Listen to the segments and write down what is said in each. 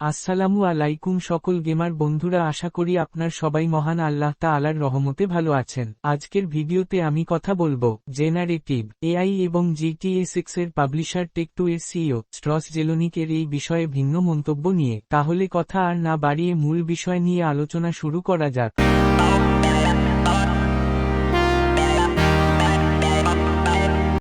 আসসালামু আলাইকুম সকল গেমার বন্ধুরা, আশা করি আপনার সবাই মহান আল্লাহ তা আলার রহমতে ভালো আছেন। আজকের ভিডিওতে আমি কথা বলব জেনারেটিভ, এআই এবং জিটিএ সিক্স এর পাবলিশার টেক টু এর সিও স্ট্রস জেলোনিকের এই বিষয়ে ভিন্ন মন্তব্য নিয়ে। তাহলে কথা আর না বাড়িয়ে মূল বিষয় নিয়ে আলোচনা শুরু করা যাক।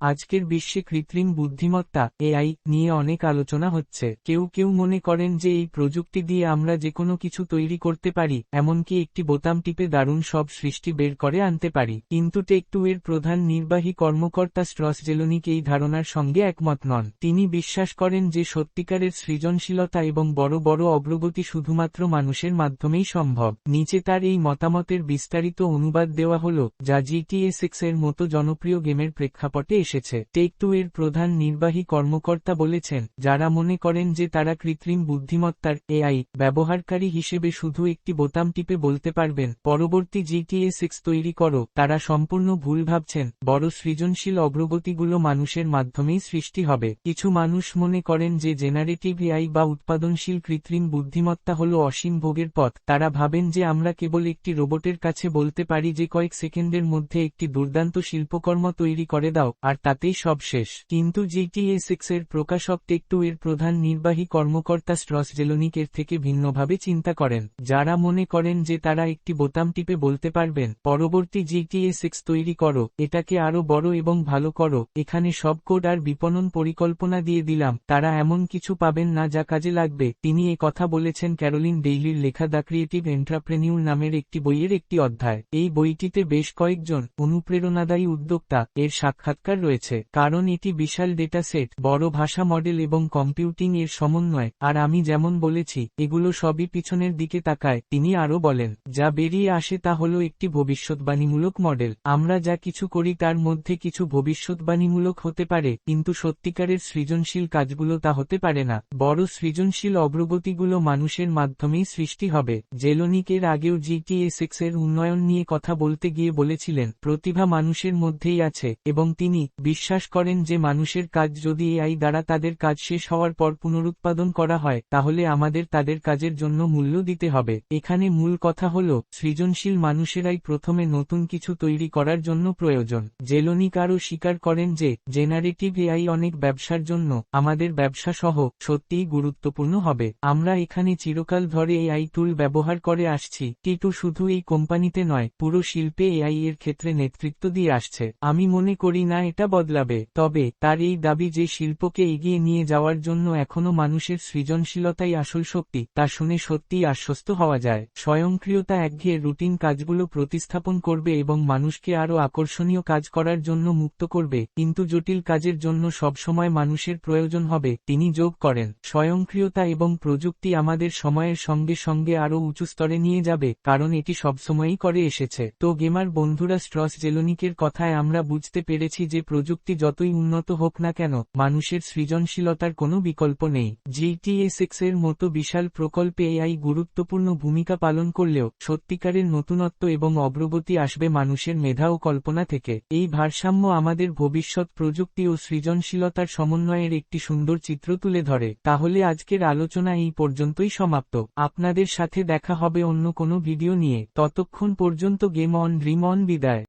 আজকের বিশ্বে কৃত্রিম বুদ্ধিমত্তা, এআই, নিয়ে অনেক আলোচনা হচ্ছে। কেউ কেউ মনে করেন যে এই প্রযুক্তি দিয়ে আমরা যে কোনো কিছু তৈরি করতে পারি, এমনকি একটি বোতাম টিপে দারুণ সব সৃষ্টি বের করে আনতে পারি। কিন্তু টেক টু এর প্রধান নির্বাহী কর্মকর্তা স্ট্রস জেলোনিক এই ধারণার সঙ্গে একমত নন। তিনি বিশ্বাস করেন যে সত্যিকারের সৃজনশীলতা এবং বড় বড় অগ্রগতি শুধুমাত্র মানুষের মাধ্যমেই সম্ভব। নিচে তার এই মতামতের বিস্তারিত অনুবাদ দেওয়া হল, যা জিটিএ সিক্স এর মতো জনপ্রিয় গেমের প্রেক্ষাপটে এসেছে। টেক টু এর প্রধান নির্বাহী কর্মকর্তা বলেছেন, যারা মনে করেন যে তারা কৃত্রিম বুদ্ধিমত্তার এআই ব্যবহারকারী হিসেবে শুধু একটি বোতাম টিপে বলতে পারবেন, পরবর্তী জিটিএ সিক্স তৈরি করো। তারা সম্পূর্ণ ভুল ভাবছেন, বড় সৃজনশীল অগ্রগতিগুলো মানুষের মাধ্যমেই সৃষ্টি হবে। কিছু মানুষ মনে করেন যে জেনারেটিভ এআই বা উৎপাদনশীল কৃত্রিম বুদ্ধিমত্তা হল অসীম ভোগের পথ। তারা ভাবেন যে আমরা কেবল একটি রোবটের কাছে বলতে পারি যে কয়েক সেকেন্ডের মধ্যে একটি দুর্দান্ত শিল্পকর্ম তৈরি করে দাও, আর তাতেই সব শেষ। কিন্তু জিটিএ সিক্স এর প্রকাশক টেক টু এর প্রধান নির্বাহী কর্মকর্তা স্ট্রস জেলোনিক এর থেকে ভিন্নভাবে চিন্তা করেন। যারা মনে করেন যে তারা একটি বোতাম টিপে বলতে পারবেন, পরবর্তী জিটিএ সিক্স তৈরি করো, এটাকে আরও বড় এবং ভালো করো, এখানে সব কোড আর বিপণন পরিকল্পনা দিয়ে দিলাম, তারা এমন কিছু পাবেন না যা কাজে লাগবে। তিনি এ কথা বলেছেন ক্যারোলিন ডেইলির লেখা দ্য ক্রিয়েটিভ এন্টারপ্রেনিউর নামের একটি বইয়ের একটি অধ্যায়। এই বইটিতে বেশ কয়েকজন অনুপ্রেরণাদায়ী উদ্যোক্তা, এর সাক্ষাৎকার রয়েছে। কারণ এটি বিশাল ডেটা সেট বড় ভাষা মডেল এবং কম্পিউটিং এর সমন্বয়। আর আমি যেমন বলেছি, এগুলো সবই পিছনের দিকে তাকায়, তিনি আরও বলেন, যা বেরিয়ে আসে তা হলো একটি ভবিষ্যৎবাণীমূলক মডেল আমরা যা কিছু করি তার মধ্যে কিছু ভবিষ্যৎবাণীমূলক হতে পারে, কিন্তু সত্যিকারের সৃজনশীল কাজগুলো তা হতে পারে না। বড় সৃজনশীল অগ্রগতিগুলো মানুষের মাধ্যমেই সৃষ্টি হবে। জেলোনিক এর আগেও জিটিএ এর উন্নয়ন নিয়ে কথা বলতে গিয়ে বলেছিলেন, প্রতিভা মানুষের মধ্যেই আছে এবং তিনি বিশ্বাস করেন যে মানুষের কাজ যদি এআই দ্বারা তাদের কাজ শেষ হওয়ার পর পুনরুৎপাদন করা হয়, তাহলে আমাদের তাদের কাজের জন্য মূল্য দিতে হবে। এখানে মূল কথা হল, সৃজনশীল মানুষেরাই প্রথমে নতুন কিছু তৈরি করার জন্য প্রয়োজন। জেলোনিক আরও স্বীকার করেন যে, জেনারেটিভ এআই অনেক ব্যবসার জন্য আমাদের ব্যবসা সহ সত্যিই গুরুত্বপূর্ণ হবে। আমরা এখানে চিরকাল ধরে এআই টুল ব্যবহার করে আসছি। টিটু শুধু এই কোম্পানিতে নয়, পুরো শিল্পে এআই এর ক্ষেত্রে নেতৃত্ব দিয়ে আসছে। আমি মনে করি না এটা বদলাবে, তবে তার এই দাবি যে শিল্পকে এগিয়ে নিয়ে যাওয়ার জন্য এখনও মানুষের সৃজনশীলতাই আসল শক্তি, তা শুনে সত্যিই আশ্বস্ত হওয়া যায়। স্বয়ংক্রিয়তা একঘেয়ে রুটিন কাজগুলো প্রতিস্থাপন করবে এবং মানুষকে আরও আকর্ষণীয় কাজ করার জন্য মুক্ত করবে, কিন্তু জটিল কাজের জন্য সবসময় মানুষের প্রয়োজন হবে, তিনি যোগ করেন। স্বয়ংক্রিয়তা এবং প্রযুক্তি আমাদের সময়ের সঙ্গে সঙ্গে আরও উঁচু স্তরে নিয়ে যাবে, কারণ এটি সবসময়ই করে এসেছে। তো গেমার বন্ধুরা, স্ট্রস জেলোনিকের কথায় আমরা বুঝতে পেরেছি যে প্রযুক্তি যতই উন্নত হোক না কেন, মানুষের সৃজনশীলতার কোনো বিকল্প নেই। জিটিএ সিক্স এর মতো বিশাল প্রকল্পে এআই গুরুত্বপূর্ণ ভূমিকা পালন করলেও সত্যিকারের নতুনত্ব এবং অগ্রগতি আসবে মানুষের মেধা ও কল্পনা থেকে। এই ভারসাম্য আমাদের ভবিষ্যৎ প্রযুক্তি ও সৃজনশীলতার সমন্বয়ের একটি সুন্দর চিত্র তুলে ধরে। তাহলে আজকের আলোচনা এই পর্যন্তই সমাপ্ত। আপনাদের সাথে দেখা হবে অন্য কোনো ভিডিও নিয়ে। ততক্ষণ পর্যন্ত গেম অন ড্রিম অন বিদায়।